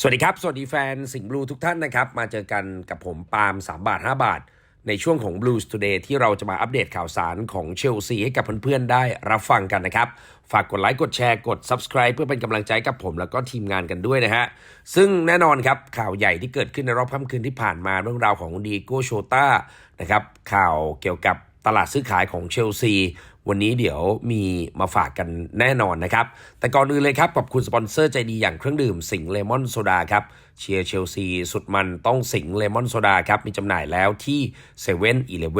สวัสดีครับ สวัสดีแฟนสิงห์บลูทุกท่านนะครับ มาเจอกันกับผมปาล์ม3 บาท 5 บาท ในช่วงของ Blues Today ที่เราจะมาอัปเดตข่าวสารของเชลซีให้กับเพื่อนๆ ได้รับฟังกันนะครับ ฝากกดไลค์กดแชร์กด Subscribe เพื่อเป็นกำลังใจกับผมแล้วก็ทีมงานกันด้วยนะฮะ ซึ่งแน่นอนครับข่าวใหญ่ที่เกิดขึ้นในรอบค่ำคืนที่ผ่านมาเรื่องราวของดีโก้โชตานะครับข่าวเกี่ยวกับ ตลาดซื้อขายของเชลซี วันนี้เดี๋ยวมีมาฝากกันแน่นอนนะครับ แต่ก่อนอื่นเลยครับขอบคุณสปอนเซอร์ใจดีอย่างเครื่องดื่มสิงเลมอนโซดาครับเชียร์เชลซีสุดมันต้องสิงเลมอนโซดาครับ มีจำหน่ายแล้วที่7 e เ e ่ e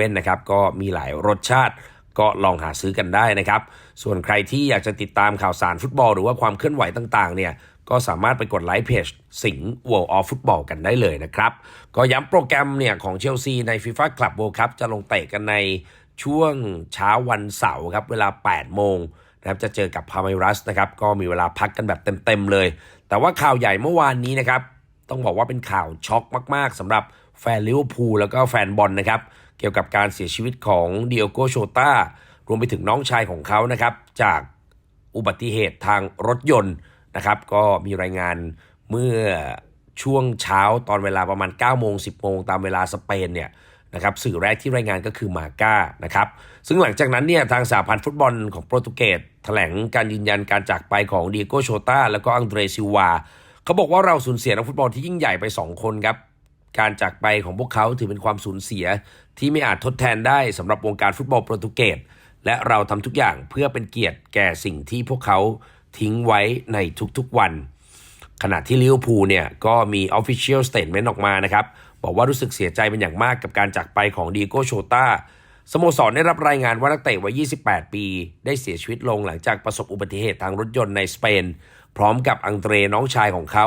อนะครับ ก็มีหลายรสชาติก็ลองหาซื้อกันได้นะครับ ส่วนใครที่อยากจะติดตามข่าวสารฟุตบอล หรือว่าความเคลื่อนไหวต่างๆ เนี่ย ก็สามารถไปกดไลค์เพจสิงห์ World of Football กันได้เลยนะครับ ก็ย้ำโปรแกรมเนี่ยของเชลซีใน FIFA Club World Cup จะลงเตะกันใน ช่วงเช้าวันเสาร์ครับเวลา 8 โมงนะครับจะเจอกับพา m มรัสนะครับก็มีเวลาพักกันแบบเต็มๆเลย แต่ว่าข่าวใหญ่เมื่อวานนี้นะครับต้องบอกว่าเป็นข่าวช็อกมากๆสำหรับแฟนลิเวอร์พูลแล้วก็แฟนบอลนะครับเกี่ยวกับการเสียชีวิตของเดียโกโชตารวมไปถึงน้องชายของเขานะครับจากอุบัติเหตุทางรถยนต์นะครับก็มีรายงานเมื่อช่วงเช้าตอนเวลาประมาณ 9 โมง 10 โมงตามเวลาสเปนเนี่ย นะครับสื่อแรกที่รายงานก็คือมาก้านะครับซึ่งหลังจากนั้นเนี่ยทางสหพันธ์ฟุตบอลของโปรตุเกสแถลงการยืนยันการจากไปของเดียโกโชตาแล้วก็อังเดรซิวาเขาบอกว่าเราสูญเสียนักฟุตบอลที่ยิ่งใหญ่ไป 2 คนครับการจากไปของพวกเขาถือเป็นความสูญเสียที่ไม่อาจทดแทนได้สำหรับวงการฟุตบอลโปรตุเกสและเราทำทุกอย่างเพื่อเป็นเกียรติแก่สิ่งที่พวกเขาทิ้งไว้ในทุกๆวัน ขณะที่ลิเวอร์พูลเนี่ยก็มี Official Statement ออกมานะครับ บอกว่ารู้สึกเสียใจเป็นอย่างมากกับการจากไปของดีโกโชตาสโมสรได้รับรายงานว่านักเตะวัย 28 ปี ได้เสียชีวิตลงหลังจากประสบอุบัติเหตุทางรถยนต์ในสเปน พร้อมกับอังเตรน้องชายของเขา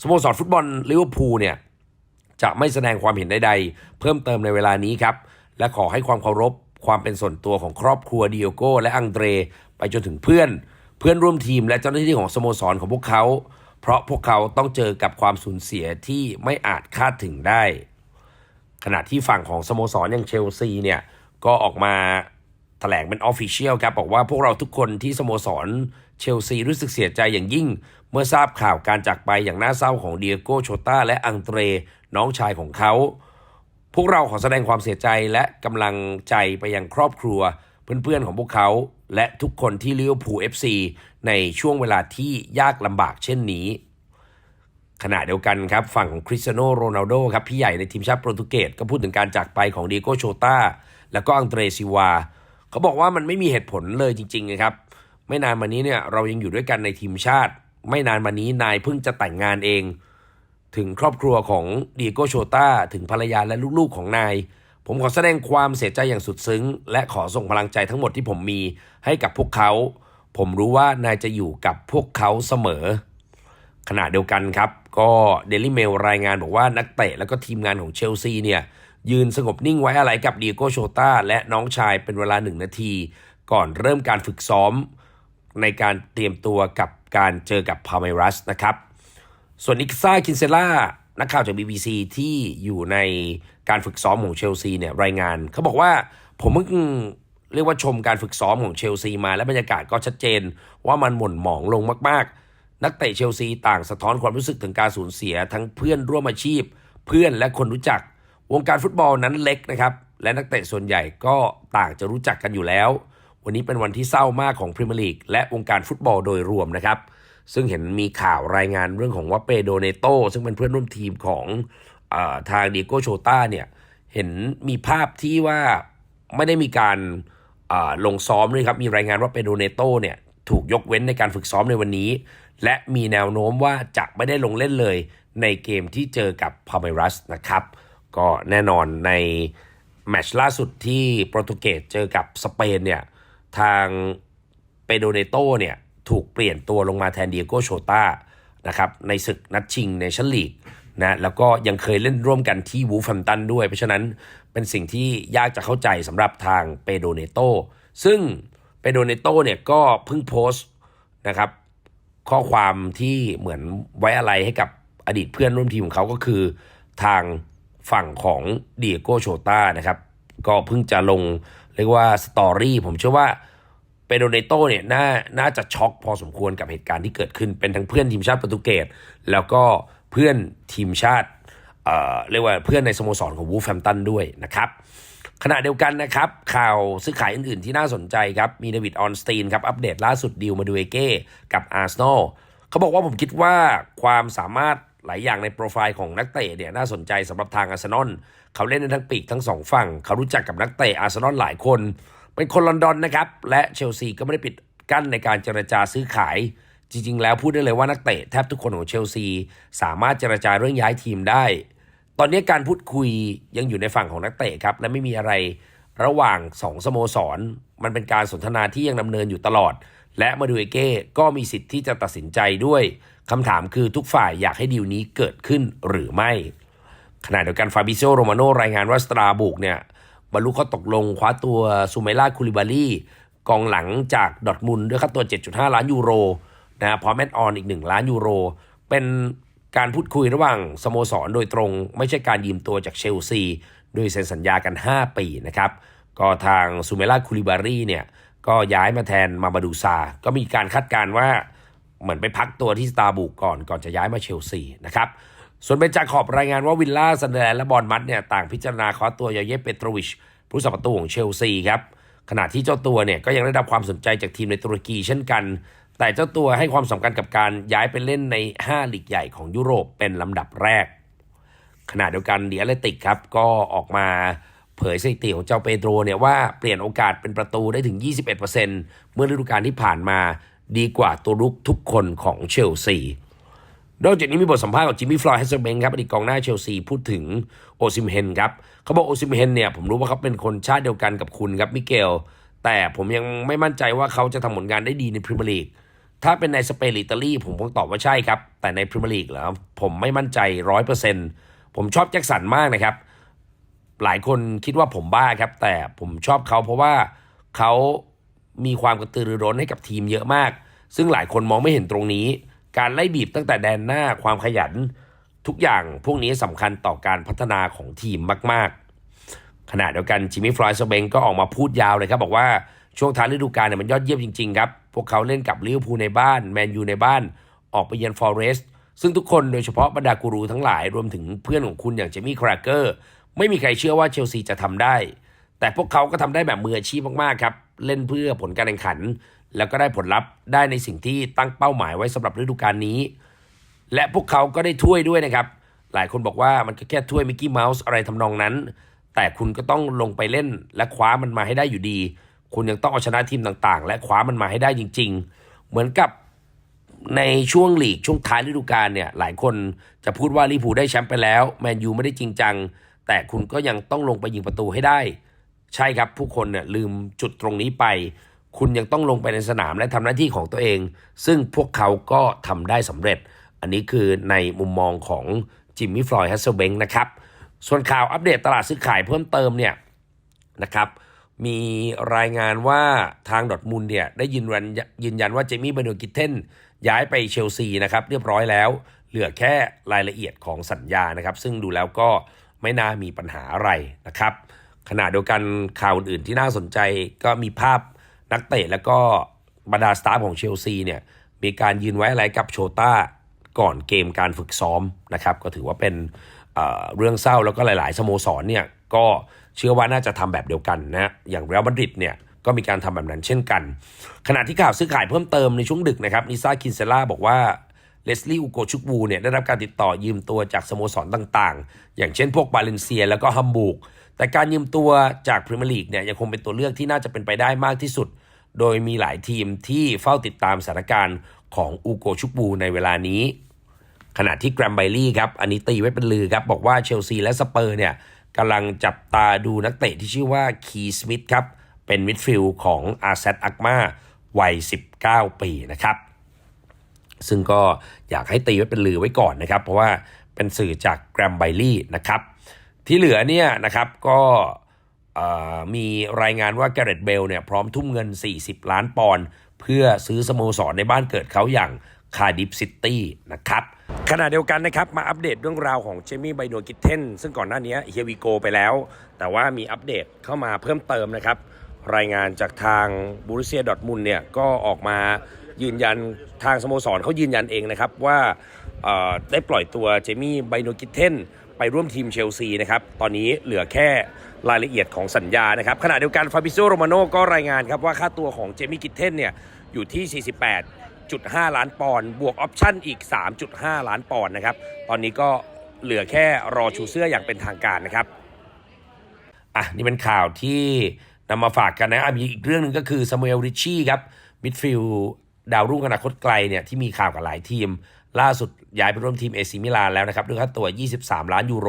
สโมสรฟุตบอลลิเวอร์พูลเนี่ยจะไม่แสดงความเห็นใดๆ เพิ่มเติมในเวลานี้ครับ และขอให้ความเคารพความเป็นส่วนตัวของครอบครัวดิโอโกและอังเดรไปจนถึงเพื่อน เพื่อนร่วมทีมและเจ้าหน้าที่ของสโมสรของพวกเขา เพราะพวกเขาต้องเจอกับความสูญเสียที่ไม่อาจคาดถึงได้ ขณะที่ฝั่งของสโมสรอย่างเชลซีเนี่ยก็ออกมาแถลงเป็นออฟฟิเชียลครับบอกว่าพวกเราทุกคนที่สโมสรเชลซีรู้สึกเสียใจอย่างยิ่ง เมื่อทราบข่าวการจากไปอย่างน่าเศร้าของเดียโกโชต้าและอังเตรน้องชายของเขา พวกเราขอแสดงความเสียใจและกำลังใจไปยังครอบครัว เพื่อนๆของพวกเขา และทุกคนที่ลิเวอร์พูลเอฟซีในช่วงเวลาที่ยากลำบากเช่นนี้ ขณะเดียวกันครับ ฝั่งของคริสเตียโนโรนัลโดครับพี่ใหญ่ในทีมชาติโปรตุเกสก็พูดถึงการจากไปของเดียโกโชตาแล้วก็อังเตรซิวาเขาบอกว่ามันไม่มีเหตุผลเลยจริงๆนะครับ ไม่นานมานี้เนี่ยเรายังอยู่ด้วยกันในทีมชาติ ไม่นานมานี้นายเพิ่งจะแต่งงานเอง ถึงครอบครัวของดีโกโชตาถึงภรรยาและลูกๆของนาย ผมขอแสดงความเสียใจอย่างสุดซึ้ง และขอส่งพลังใจทั้งหมดที่ผมมีให้กับพวกเขา ผมรู้ว่านายจะอยู่กับพวกเขาเสมอ ขณะเดียวกันครับ ก็เดลิเมลรายงานบอกว่านักเตะและก็ทีมงานของเชลซีเนี่ย ยืนสงบนิ่งไว้อะไรกับดีโกโชตาและน้องชายเป็นเวลาหนึ่งนาที ก่อนเริ่มการฝึกซ้อม ในการเตรียมตัวกับการเจอกับพาเมรัสนะครับ ส่วนอิกซ่าคินเซล่า นักข่าวจาก BBC ที่อยู่ในการฝึกซ้อมของเชลซีเนี่ยรายงานเขาบอกว่าผมเพิ่งเรียกว่าชมการฝึกซ้อมของเชลซีมาและบรรยากาศก็ชัดเจน ว่ามันหม่นหมองลงมาก ๆ นักเตะเชลซีต่างสะท้อนความรู้สึกถึงการสูญเสียทั้งเพื่อนร่วมอาชีพ เพื่อนและคนรู้จัก วงการฟุตบอลนั้นเล็กนะครับและนักเตะส่วนใหญ่ก็ต่างจะรู้จักกันอยู่แล้ว วันนี้เป็นวันที่เศร้ามากของพรีเมียร์ลีกและวงการฟุตบอลโดยรวมนะครับ ซึ่งเห็นมีข่าวรายงานเรื่องของว่าเปโดเนโตซึ่งเป็นเพื่อนร่วมทีมของอทางดีโกโชตาเนี่ยเห็นมีภาพที่ว่าไม่ได้มีการลงซ้อมด้วยครับมีรายงานว่าเปโดเนโตเนี่ยถูกยกเว้นในการฝึกซ้อมในวันนี้ และมีแนวโน้มว่าจะไม่ได้ลงเล่นเลยในเกมที่เจอกับพาเมรัสนะครับ ก็แน่นอนในแมตช์ล่าสุดที่โปรตุเกสเจอกับสเปนเนี่ยทางเปโดเนโตเนี่ย ถูกเปลี่ยนตัวลงมาแทนเดียโกโชตานะครับในศึกนัดชิงในชั้นลีกนะแล้วก็ยังเคยเล่นร่วมกันที่วูฟัมตันด้วย เพราะฉะนั้นเป็นสิ่งที่ยากจะเข้าใจสำหรับทางเปโดเนโตซึ่งเปโดเนโตเนี่ยก็เพิ่งโพสต์นะครับข้อความที่เหมือนไว้อะไรให้กับอดีตเพื่อนร่วมทีมของเขาก็คือทางฝั่งของเดียโกโชตานะครับ ก็เพิ่งจะลงเรียกว่าสตอรี่ผมเชื่อว่า เปโดเนโตเนี่ยน่าน่าจะช็อกพอสมควรกับเหตุการณ์ที่เกิดขึ้น เป็นทั้งเพื่อนทีมชาติโปรตุเกสแล้วก็เพื่อนทีมชาติเอ่อเรียกว่าเพื่อนในสโมสรของวูฟแฮมตันด้วยนะครับขณะเดียวกันนะครับข่าวซื้อขายอื่นๆที่น่าสนใจครับ มีเดวิดออนสตีนครับ อัปเดตล่าสุดดีลมาดูเอเก้กับอาร์เซนอลเขาบอกว่าผมคิดว่าความสามารถหลายอย่างในโปรไฟล์ของนักเตะเนี่ยน่าสนใจสำหรับทางอาร์เซนอลเขาเล่นในทั้งปีกทั้งสองฝั่ง เขารู้จักกับนักเตะอาร์เซนอลหลายคน เป็นคนลอนดอนนะครับ และเชลซีก็ไม่ได้ปิดกั้นในการเจรจาซื้อขาย จริง ๆ แล้วพูดได้เลยว่านักเตะแทบทุกคนของเชลซี สามารถเจรจาเรื่องย้ายทีมได้ ตอนนี้การพูดคุยยังอยู่ในฝั่งของนักเตะครับ และไม่มีอะไรระหว่างสองสโมสร มันเป็นการสนทนาที่ยังดำเนินอยู่ตลอด และมาดูเอเก้ก็มีสิทธิ์ที่จะตัดสินใจด้วยคำถามคือทุกฝ่ายอยากให้ดีลนี้เกิดขึ้นหรือไม่ขณะเดียวกันฟาบิโซโรมาโนรายงานว่าสตราบุกเนี่ย บรรลุข้อตกลงคว้าตัวซูเมล่าคูลิบาลีกองหลังจากดอทมุนด์ด้วยค่าตัว 7.5 ล้านยูโรนะพร้อมแอดออนอีก 1 ล้านยูโร เป็นการพูดคุยระหว่างสโมสรโดยตรง ไม่ใช่การยืมตัวจากเชลซี โดยเซ็นสัญญากัน 5 ปีนะครับ ก็ทางซูเมล่าคูลิบารีเนี่ยก็ย้ายมาแทนมาบาดูซา ก็มีการคาดการณ์ว่าเหมือนไปพักตัวที่สตาร์บุกก่อนก่อนจะย้ายมาเชลซีนะครับ ส่วนเป็นจาขอบรายงานว่าวิลล่าซันเดอร์แลนด์และบอลมัดเนี่ยต่างพิจารณาคว้าตัวยาเยฟเปโตรวิชผู้สัประตูของเชลซีครับขณะที่เจ้าตัวเนี่ยก็ยังได้รับความสนใจจากทีมในตุรกีเช่นกัน แต่เจ้าตัวให้ความสำคัญกับการย้ายไปเล่นใน 5 ลีกใหญ่ของยุโรปเป็นลำดับแรก ขณะเดียวกันเดียเลติกครับก็ออกมาเผยสถิติของเจ้าเปโตรเนี่ยว่าเปลี่ยนโอกาสเป็นประตูได้ถึง 21%เมื่อฤดูกาลที่ผ่านมาดีกว่าตัวรุกทุกคนของเชลซี นอกจากนี้มีบทสัมภาษณ์ของจิมมี่ฟลอยด์แฮสเซเบงครับอดีตกองหน้าเชลซีพูดถึงโอซิมเฮนครับเขาบอกโอซิมเฮนเนี่ยผมรู้ว่าเขาเป็นคนชาติเดียวกันกับคุณครับมิเกล แต่ผมยังไม่มั่นใจว่าเขาจะทำผลงานได้ดีในพรีเมียร์ลีกถ้าเป็นในสเปนหรืออิตาลีผมคงตอบว่าใช่ครับ แต่ในพรีเมียร์ลีกเหรอผมไม่มั่นใจร้อยเปอร์เซ็นต์ผมชอบแจ็คสันมากนะครับ หลายคนคิดว่าผมบ้าครับ แต่ผมชอบเขาเพราะว่าเขามีความกระตือรือร้นให้กับทีมเยอะมาก ซึ่งหลายคนมองไม่เห็นตรงนี้ การไล่บีบตั้งแต่แดนหน้าความขยัน ทุกอย่างพวกนี้สำคัญต่อการพัฒนาของทีมมาก ๆ ขณะเดียวกันจิมมี่ฟลอยด์สเบงก็ออกมาพูดยาวเลยครับ บอกว่าช่วงท้ายฤดูกาลเนี่ยมันยอดเยี่ยมจริง ๆ ครับ พวกเขาเล่นกับลิเวอร์พูลในบ้านแมนยูในบ้านออกไปเยือนฟอเรสต์ซึ่งทุกคนโดยเฉพาะบรรดากูรูทั้งหลายรวมถึงเพื่อนของคุณอย่างเจมี่คราเกอร์ไม่มีใครเชื่อว่าเชลซีจะทำได้ แต่พวกเขาก็ทำได้แบบมืออาชีพมากๆครับ เล่นเพื่อผลการแข่งขัน แล้วก็ได้ผลลัพธ์ได้ในสิ่งที่ตั้งเป้าหมายไว้สำหรับฤดูกาลนี้ และพวกเขาก็ได้ถ้วยด้วยนะครับ หลายคนบอกว่ามันก็แค่ถ้วยมิกกี้เมาส์อะไรทำนองนั้น แต่คุณก็ต้องลงไปเล่นและคว้ามันมาให้ได้อยู่ดี คุณยังต้องเอาชนะทีมต่างๆ และคว้ามันมาให้ได้จริง ๆ เหมือนกับในช่วงหลีกช่วงท้ายฤดูกาลเนี่ยหลายคนจะพูดว่าลิเวอร์พูได้แชมป์ไปแล้วแมนยูไม่ได้จริงจัง แต่คุณก็ยังต้องลงไปยิงประตูให้ได้ ใช่ครับผู้คนเนี่ยลืมจุดตรงนี้ไป คุณยังต้องลงไปในสนามและทำหน้าที่ของตัวเอง ซึ่งพวกเขาก็ทำได้สำเร็จ อันนี้คือในมุมมองของจิมมี่ฟลอยด์ฮัสเซลเบงนะครับ ส่วนข่าวอัปเดตตลาดซื้อขายเพิ่มเติมเนี่ยนะครับมีรายงานว่าทางดอทมุนด์เนี่ยได้ยืนยันยืนยันว่าเจมี่เบโนกิทเทนย้ายไปเชลซีนะครับเรียบร้อยแล้ว เหลือแค่รายละเอียดของสัญญานะครับ ซึ่งดูแล้วก็ไม่น่ามีปัญหาอะไรนะครับ ขณะเดียวกันข่าวอื่นที่น่าสนใจก็มีภาพ นักเตะแล้วก็บรรดาสตาฟของเชลซีเนี่ยมีการยืนไว้อะไรกับโชต้าก่อนเกมการฝึกซ้อมนะครับก็ถือว่าเป็นเเรื่องเศร้าแล้วก็หลาย ๆ สโมสรเนี่ยก็เชื่อว่าน่าจะทำแบบเดียวกันนะอย่างเรอัลมาดริดเนี่ยก็มีการทำแบบนั้นเช่นกัน ขณะที่ข่าวซื้อขายเพิ่มเติมในช่วงดึกนะครับนิซาคินเซล่าบอกว่าเลสลี่อูโกชุกบูเนี่ยได้รับการติดต่อยืมตัวจากสโมสรต่าง ๆ อย่างเช่นพวกบาเลนเซียแล้วก็ฮัมบูร์ก แต่การยืมตัวจากพรีเมียร์ลีกเนี่ยยังคงเป็นตัวเลือกที่น่าจะเป็นไปได้มากที่สุด โดยมีหลายทีมที่เฝ้าติดตามสถานการณ์ของอูโกชุกบูในเวลานี้ ขณะที่แกรมไบลี่ครับ อันนี้ตีไว้เป็นลือครับ บอกว่าเชลซีและสเปอร์เนี่ยกำลังจับตาดูนักเตะที่ชื่อว่าคีสมิธครับ เป็นมิดฟิลด์ของอาร์เซตอักมาวัย 19 ปีนะครับ ซึ่งก็อยากให้ตีไว้เป็นลือไว้ก่อนนะครับ เพราะว่าเป็นสื่อจากแกรมไบลี่นะครับ ที่เหลือเนี่ยนะครับก็มีรายงานว่าแกเรตเบลเนี่ยพร้อมทุ่มเงิน 40 ล้านปอนด์เพื่อซื้อสโมสรในบ้านเกิดเขาอย่างคาดิฟซิตี้นะครับขณะเดียวกันนะครับ มาอัปเดตเรื่องราวของเจมี่ไบโดกิทเทนซึ่งก่อนหน้านี้เฮียวีโกไปแล้ว แต่ว่ามีอัปเดตเข้ามาเพิ่มเติมนะครับ รายงานจากทางบูรุเซียดอทมุนเนี่ยก็ออกมายืนยันทางสโมสรเขายืนยันเองนะครับว่าได้ปล่อยตัวเจมี่ไบโนกิเทน ไปร่วมทีมเชลซีนะครับ ตอนนี้เหลือแค่รายละเอียดของสัญญานะครับขณะเดียวกันฟาบิโซโรมาโนก็รายงานครับว่าค่าตัวของเจมี่กิเทนเนี่ยอยู่ที่ 48.5 ล้านปอนด์บวกออปชั่นอีก 3.5 ล้านปอนด์นะครับ ตอนนี้ก็เหลือแค่รอชูเสื้ออย่างเป็นทางการนะครับอะนี่เป็นข่าวที่นำมาฝากกันนะมีอีกเรื่องหนึ่งก็คือซามูเอลริชชี่ครับมิดฟิลด์ดาวรุ่งอนาคตไกลเนี่ยที่มีข่าวกับหลายทีม ล่าสุดย้ายไปร่วมทีมเอซิมิลานแล้วนะครับด้วยค่าตัว 23 ล้านยูโร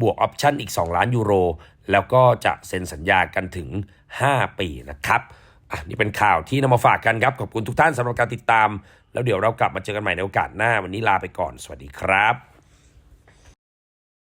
บวกออปชั่นอีก 2 ล้านยูโร แล้วก็จะเซ็นสัญญากันถึง 5 ปีนะครับอะนี่เป็นข่าวที่นำมาฝากกันครับ ขอบคุณทุกท่านสำหรับการติดตาม แล้วเดี๋ยวเรากลับมาเจอกันใหม่ในโอกาสหน้า วันนี้ลาไปก่อน สวัสดีครับ